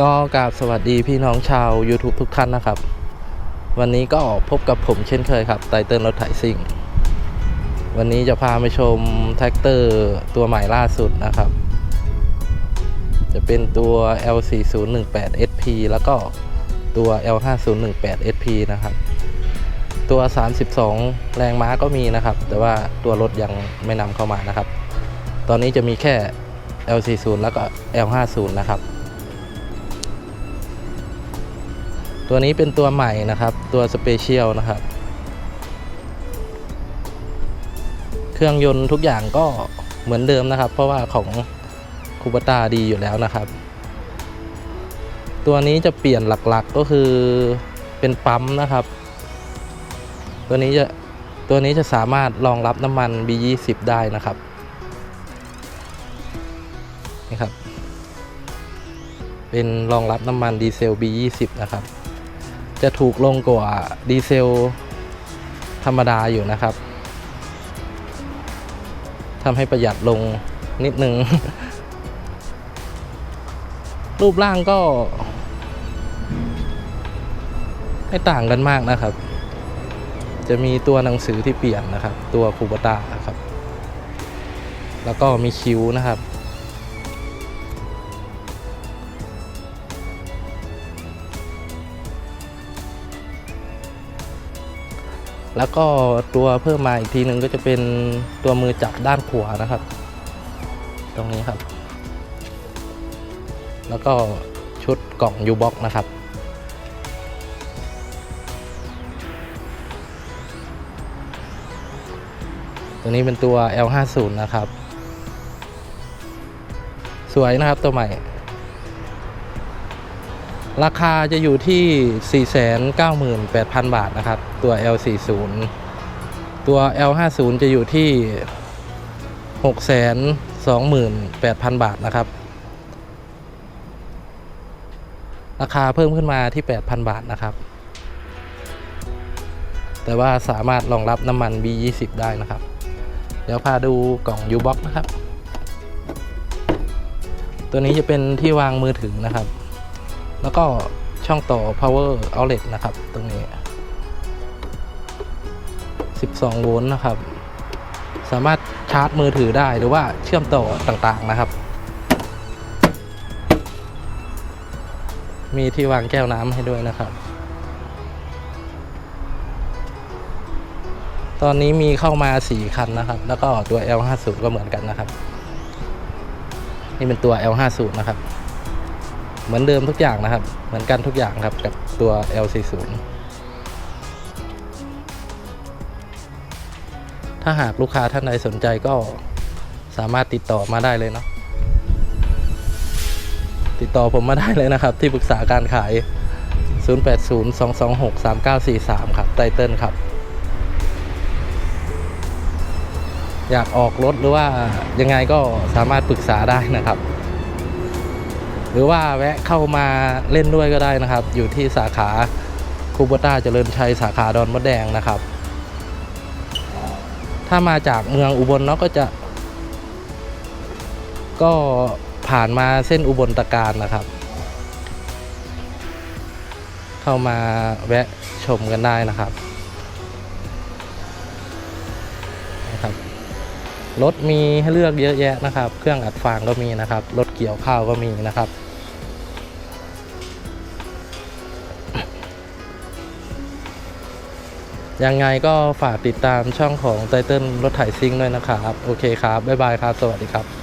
ก็กราบสวัสดีพี่น้องชาว YouTube ทุกท่านนะครับ วันนี้ก็พบกับผมเช่นเคยครับไตเติลรถไถซิ่ง วันนี้จะพาไปชมแท็กเตอร์ตัวใหม่ล่าสุดนะครับ จะเป็นตัว L4018SP แล้วก็ตัว L5018SP นะครับ ตัว 32 แรงม้าก็มีนะครับ แต่ว่าตัวรถยังไม่นำเข้ามานะครับ ตอนนี้จะมีแค่ L40 แล้วก็ L50 นะครับ ตัวนี้เป็นตัวใหม่นะครับ ตัวสเปเชียลนะครับ เครื่องยนต์ทุกอย่างก็เหมือนเดิมนะครับ เพราะว่าของคูปตาดีอยู่แล้วนะครับ ตัวนี้จะเปลี่ยนหลักๆก็คือเป็นปั๊มนะครับ ตัวนี้จะตัวนี้จะสามารถรองรับน้ำมัน B20 ได้นะครับนี่ครับ เป็นรองรับน้ำมันดีเซล B20 นะครับ จะถูกลงกว่าดีเซลธรรมดาอยู่นะครับทำให้ประหยัดลงนิดนึง รูปร่างก็ ไม่ต่างกันมากนะครับ จะมีตัวหนังสือที่เปลี่ยนนะครับ ตัวคูบตาครับ แล้วก็มีคิ้วนะครับ แล้วก็ตัวเพิ่มมาอีกทีหนึ่งก็จะเป็นตัวมือจับด้านขวานะครับ ตรงนี้ครับ แล้วก็ชุดกล่องยูบ็อกนะครับ ตัวนี้เป็นตัว L50 นะครับ สวยนะครับตัวใหม่ ราคาจะอยู่ที่ 498,000 บาทนะครับ ตัว L40 ตัว L50 จะอยู่ที่ 628,000 บาทนะครับ ราคาเพิ่มขึ้นมาที่ 8,000 บาทนะครับ แต่ว่าสามารถรองรับน้ำมัน B20 ได้นะครับ เดี๋ยวพาดูกล่อง U-Box นะครับ ตัวนี้จะเป็นที่วางมือถือนะครับ แล้วก็ช่องต่อ power outlet นะครับ ตรงนี้ 12 โวลต์นะครับ สามารถชาร์จมือถือได้หรือว่าเชื่อมต่อต่างๆนะครับ มีที่วางแก้วน้ำให้ด้วยนะครับ ตอนนี้มีเข้ามา 4 คันนะครับ แล้วก็ตัว L50 ก็เหมือนกันนะครับ นี่เป็นตัว L50 นะครับ เหมือนเดิมทุกอย่างนะครับ เหมือนกันทุกอย่างครับกับตัว L40 ถ้าหากลูกค้าท่านใดสนใจก็สามารถติดต่อมาได้เลยเนาะติดต่อผมมาได้เลยนะครับ ที่ปรึกษาการขาย 0802263943 ครับไตเติ้ลครับ อยากออกรถหรือว่ายังไงก็สามารถปรึกษาได้นะครับ หรือว่าแวะเข้ามาเล่นด้วยก็ได้นะครับ อยู่ที่สาขาคูบต้าเจริญชัยสาขาดอนมดแดงนะครับ ถ้ามาจากเมืองอุบลเนาะก็จะ ก็ผ่านมาเส้นอุบลตะการนะครับ เข้ามาแวะชมกันได้นะครับ รถมีให้เลือกเยอะแยะนะครับ เครื่องอัดฟางก็มีนะครับ รถเกี่ยวข้าวก็มีนะครับ ยังไงก็ฝากติดตามช่องของไตเติ้ลรถไถซิ่งด้วยนะครับ โอเคครับ บ๊ายบายครับ สวัสดีครับ